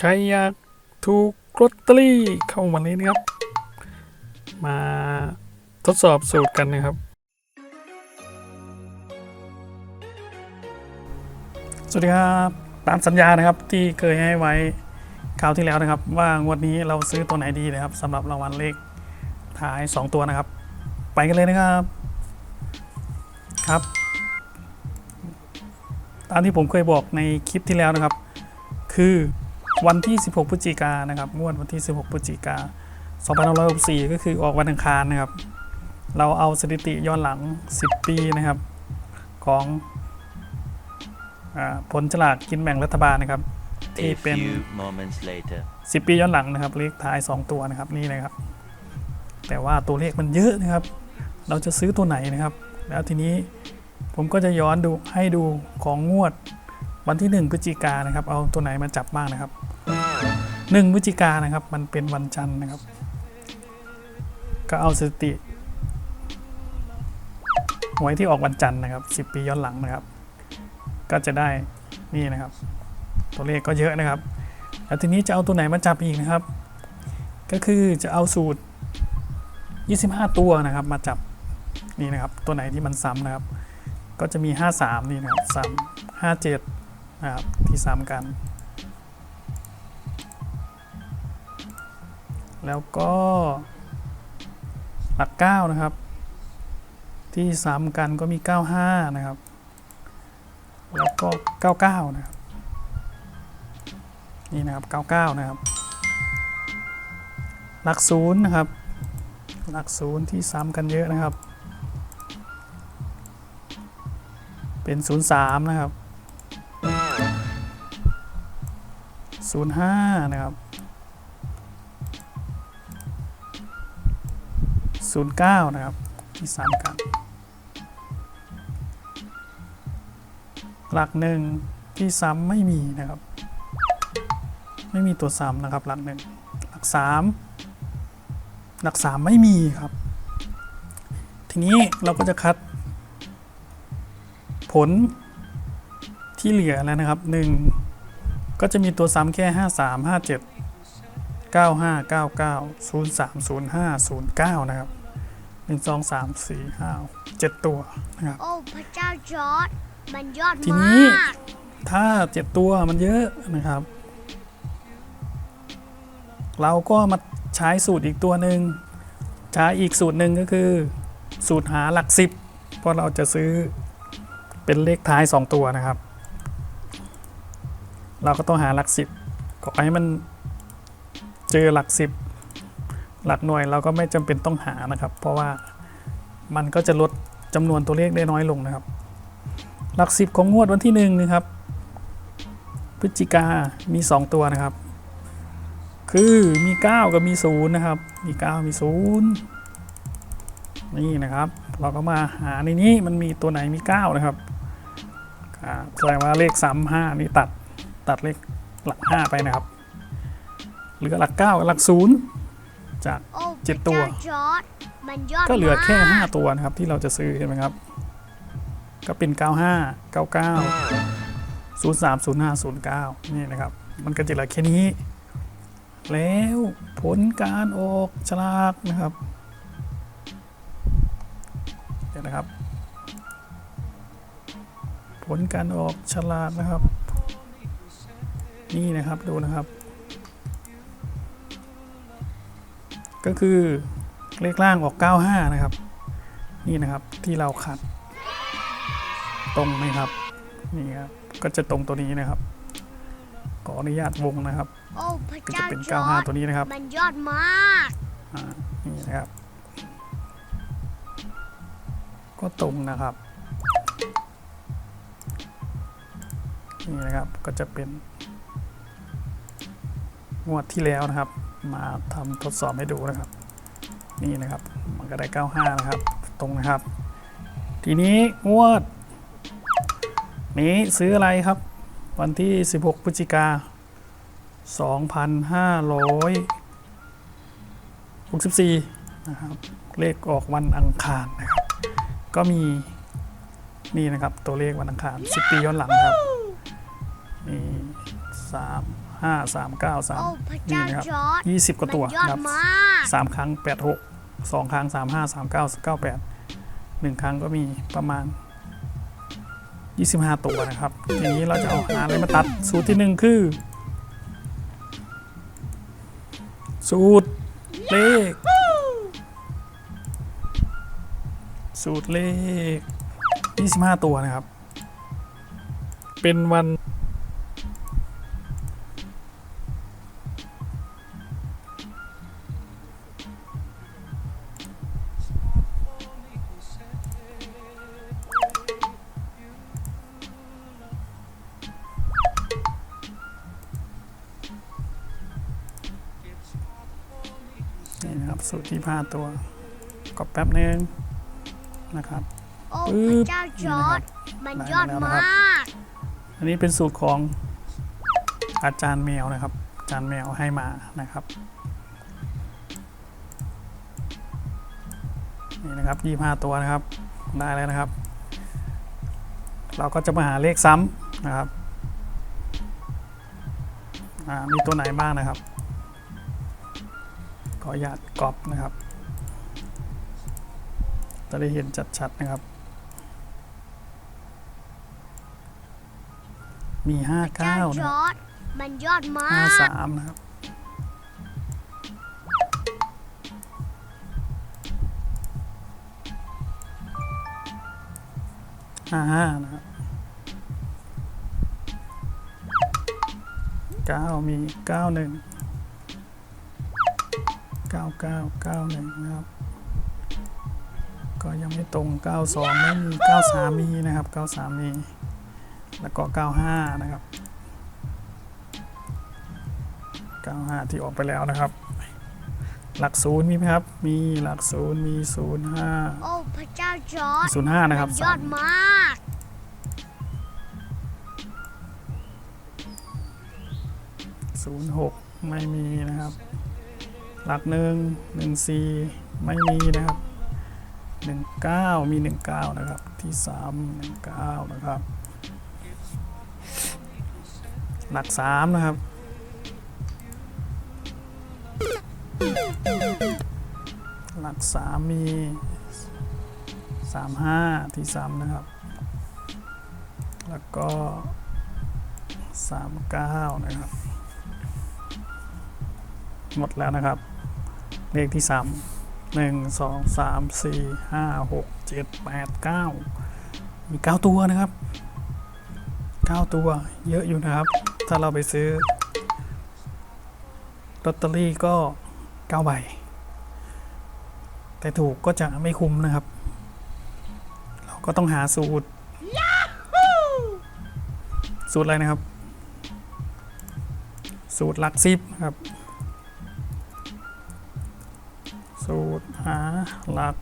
ใครอยากถูกลอตเตอรี่เข้าวันนี้นะครับ มาทดสอบสูตรกันนะครับ สวัสดีครับตามสัญญานะครับที่เคยให้ไว้คราวที่แล้วนะครับ ว่างวดนี้เราซื้อตัวไหนดีนะครับสำหรับรางวัลเลขท้าย 2 ตัวนะครับ ไปกันเลยนะครับครับ ตามที่ผมเคยบอกในคลิปที่แล้วนะครับ คือ วันที่ 16พฤศจิกายนนะครับงวดวันที่ 16พฤศจิกายน2564 ก็คือออกวันอังคารนะครับ เราเอาสถิติย้อนหลัง 10 ปีนะครับ ของอาผลฉลากกินแบ่งรัฐบาลนะครับ ที่ A เป็น few moments later. 10 ปีย้อนหลังนะครับ เลขท้าย 2 ตัวนะครับนี่นะครับ แต่ว่าตัวเลขมันเยอะนะครับ เราจะซื้อตัวไหนนะครับ แล้วทีนี้ผมก็จะย้อนดูให้ดูของงวดวันที่ 1พฤศจิกายนนะครับ เอาตัวไหนมาจับบ้างนะครับ 1พฤศจิกานะครับ มันเป็นวันจันทร์นะครับ ก็เอาสติหวยที่ออกวันจันทร์นะครับ 10 ปีย้อนหลังนะครับ ก็จะได้นี่นะครับ ตัวเลขก็เยอะนะครับ แล้วทีนี้จะเอาตัวไหนมาจับอีกนะครับ ก็คือจะเอาสูตร 25 ตัวนะครับ มาจับนี่นะครับ ตัวไหนที่มันซ้ำนะครับ ก็จะมี 53 นี่นะครับซ้ำ57 นะครับที่ซ้ำกัน แล้วก็หลัก 9 นะครับ ที่ซ้ำกันก็มี 95 นะครับ แล้วก็ 99 นะครับ นี่นะครับ 99 นะครับ หลักศูนย์นะครับ หลักศูนย์ที่ซ้ำกันเยอะนะครับ เป็น 03 นะครับ 05 นะครับ 09 นะครับที่ซ้ำกันหลักหนึ่งที่ซ้ำไม่มีนะครับ ไม่มีตัวซ้ำนะครับ หลักหนึ่งหลักสามหลักสามไม่มีครับ ทีนี้เราก็จะคัด ผลที่เหลือแล้วนะครับหนึ่งก็จะมีตัวซ้ำแค่ห้าสามห้าเจ็ดเก้าห้าเก้าเก้าศูนย์สามศูนย์ห้าศูนย์เก้านะครับ หนึ่งสองสามสี่ห้าเจ็ดตัวนะครับ โอ้พระเจ้าจอร์ดมันยอดทีมนี้ากถ้าเจ็ดตัวมันเยอะนะครับ เราก็มาใช้สูตรอีกตัวหนึ่งใช้อีกสูตรหนึ่งก็คือ สูตรหาหลักสิบเพราะเราจะซื้อเป็นเลขท้าย2ตัวนะครับ เราก็ต้องหาหลักสิบขอให้มันเจอหลักสิบ หลักหน่วยเราก็ไม่จำเป็นต้องหานะครับ เพราะว่ามันก็จะลดจำนวนตัวเลขได้น้อยลงนะครับ หลักสิบของงวดวันที่หนึ่งนะครับ พฤศจิกามี 2 ตัวนะครับ คือมี 9 กับมี0นะครับ มี 9 มี 0 นี่นะครับ เราก็มาหาในนี้มันมีตัวไหนมี 9 นะครับอ่าแสดงว่าเลขซ้ำ5นี่ตัดตัดเลขหลัก 5 ไปนะครับ เหลือหลัก 9 กับหลัก 0 จากโอ้เจ็ดพระตัวเจ้าจอร์ดมันยอดก็เหลือแค่มาก5ตัวนะครับที่เราจะซื้อใช่ไหมครับ ก็เป็น 95 99 03 05 09 นี่นะครับ มันก็จะเหลือแค่นี้ แล้วผลการออกฉลากนะครับเดี๋ยวนะครับ ผลการออกฉลากนะครับ นี่นะครับดูนะครับ ก็คือเลขล่างออก 95 นะครับ นี่นะครับที่เราขัด ตรงไหมครับ นี่ครับ ก็จะตรงตัวนี้นะครับ ขออนุญาตวงนะครับ โอ้พระก็จะเจ้าเป็นจอร์ด95ตัวนี้นะครับมันยอดมาก อ่านี่นะครับ ก็ตรงนะครับ นี่นะครับก็จะเป็น งวดที่แล้วนะครับ มาทำทดสอบให้ดูนะครับ นี่นะครับ มันก็ได้ 95 นะครับ ตรงนะครับ ทีนี้งวด นี้ซื้ออะไรครับ วันที่ 16 พฤศจิกา2564 นะครับ เลขออกวันอังคารนะครับ ก็มีนี่นะครับตัวเลขวันอังคาร10 ปีย้อนหลังนะครับนี่สาม ห้าสามเก้าสามโอ้พระนี่เจ้านะครับจอร์ดยี่สิบกว่าตัวมันยอดครับมากสามครั้งแปดหกสองครั้งสามห้าสามเก้าเก้าแปดหนึ่งครั้งก็มีประมาณยี่สิบห้าตัวนะครับทีนี้เราจะเอาหาอะไรมาตัดสูตรที่หนึ่งคือ สูตรเลข สูตรเลข 25 ตัวนะครับ เป็นวัน สูตรที่ผ้าตัวก็แป๊บนึงนะครับโอ้ปึ๊พระบเจ้าจนี่อนะครัร์บดมันได้ยอดมาแล้วนะครับมาก อันนี้เป็นสูตรของอาจารย์แมวนะครับ อาจารย์แมวให้มานะครับ นี่นะครับยี่ห้าตัวนะครับ ได้แล้วนะครับ เราก็จะมาหาเลขซ้ำนะครับอ่ามีตัวไหนบ้างนะครับข ออนุญาตกรอบนะครับ จะได้เห็นชัดๆนะครับ มีห้าเจ้าเก้าจนะอร์ดมันยอดมาห้ากสามนะครับห้าห้านะครับเก้ามีเก้าหนึ่ง เก้าเก้าเก้าหนึ่งนะครับ ก็ยังไม่ตรงเก้าสองไม่มีเก้าสามมีนะครับเก้าสามมี แล้วก็เก้าห้านะครับ 95 ที่ออกไปแล้วนะครับ หลักศูนย์มีไหมครับ มีหลักศูนย์มี 05 โอ้พระเจ้าจอร์ด05 นะครับมันยอดมาก06 ไม่มีนะครับ หลักหนึ่ง14ไม่มีนะครับ19มี19นะครับที่3 19นะครับ หลัก3นะครับหลักสามมีสามห้าที่ซ้ำนะครับ แล้วก็สามเก้านะครับ หมดแล้วนะครับ เลขที่สามหนึ่งสองสามสี่ห้าหกเจ็ดแปดเก้ามีเก้าตัวนะครับเก้าตัวเยอะอยู่นะครับ ถ้าเราไปซื้อลอตเตอรี่ก็เก้าใบ แต่ถูกก็จะไม่คุ้มนะครับ เราก็ต้องหาสูตร สูตรอะไรนะครับ สูตรหลักซิปนะครับ สูตรหาหลัก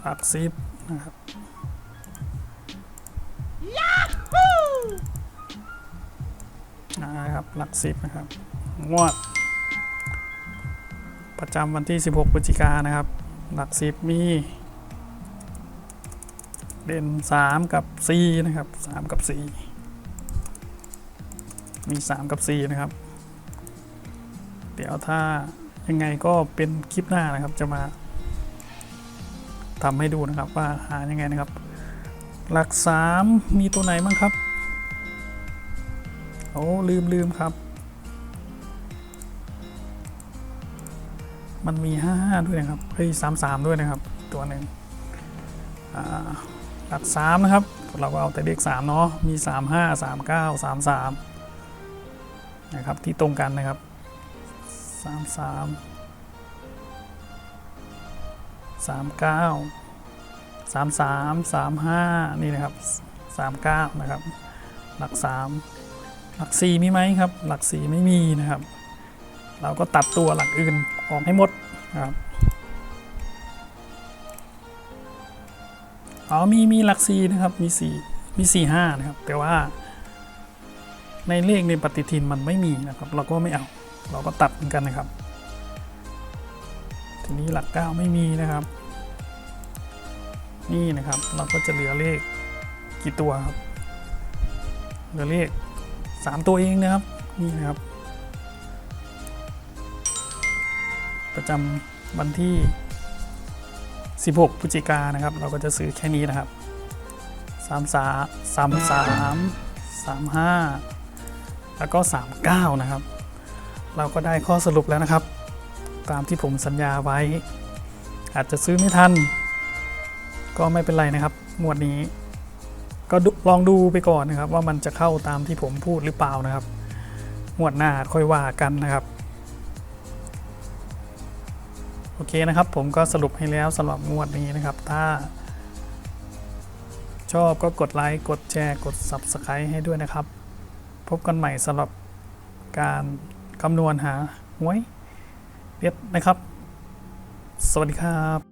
หลักซิปนะครับนะครับ หลักซิปนะครับ งวด ประจำวันที่ 16พฤศจิกานนะครับ หลักสิบมี เด่น 3 กับ 4 นะครับ 3 กับ 4 มี 3 กับ 4 นะครับ เดี๋ยวถ้า ยังไงก็เป็นคลิปหน้านะครับ จะมาทำให้ดูนะครับว่าหายังไงนะครับ หลัก 3 มีตัวไหนบ้างครับ โอ้ลืมลืมครับ มันมี 55 ด้วยนะครับเฮ้ย33 ด้วยนะครับ ตัวหนึ่งหลัก 3 นะครับ เราก็เอาแต่เลข3เนาะมี 35 39 33 นะครับที่ตรงกันนะครับ 33 39 33 35นี่นะครับ39นะครับ หลัก3หลัก4มีไหมครับ หลัก4ไม่มีนะครับ เราก็ตัดตัวหลักอื่นออกให้หมดนะครับอ๋อมีมีหลักสี่นะครับมีสี่มีสี่ห้านะครับ แต่ว่าในเลขในปฏิทินมันไม่มีนะครับ เราก็ไม่เอา เราก็ตัดเหมือนกันนะครับ ทีนี้หลักเก้าไม่มีนะครับ นี่นะครับเราก็จะเหลือเลขกี่ตัวครับ เหลือเลขสามตัวเองนะครับ นี่นะครับ ประจำวันที่ 16พฤศจิกานนะครับ เราก็จะซื้อแค่นี้นะครับ3 3 3 3 3 5 แล้วก็ 39 นะครับ เราก็ได้ข้อสรุปแล้วนะครับ ตามที่ผมสัญญาไว้ อาจจะซื้อไม่ทัน ก็ไม่เป็นไรนะครับงวดนี้ ก็ลองดูไปก่อนนะครับ ว่ามันจะเข้าตามที่ผมพูดหรือเปล่านะครับงวดหน้าค่อยว่ากันนะครับโอเคนะครับผมก็สรุปให้แล้วสำหรับงวดนี้นะครับ ถ้า ชอบก็กดไลค์กดแชร์กด Subscribe ให้ด้วยนะครับ พบกันใหม่สำหรับการ คำนวณหาหวยเด็บนะครับ สวัสดีครับ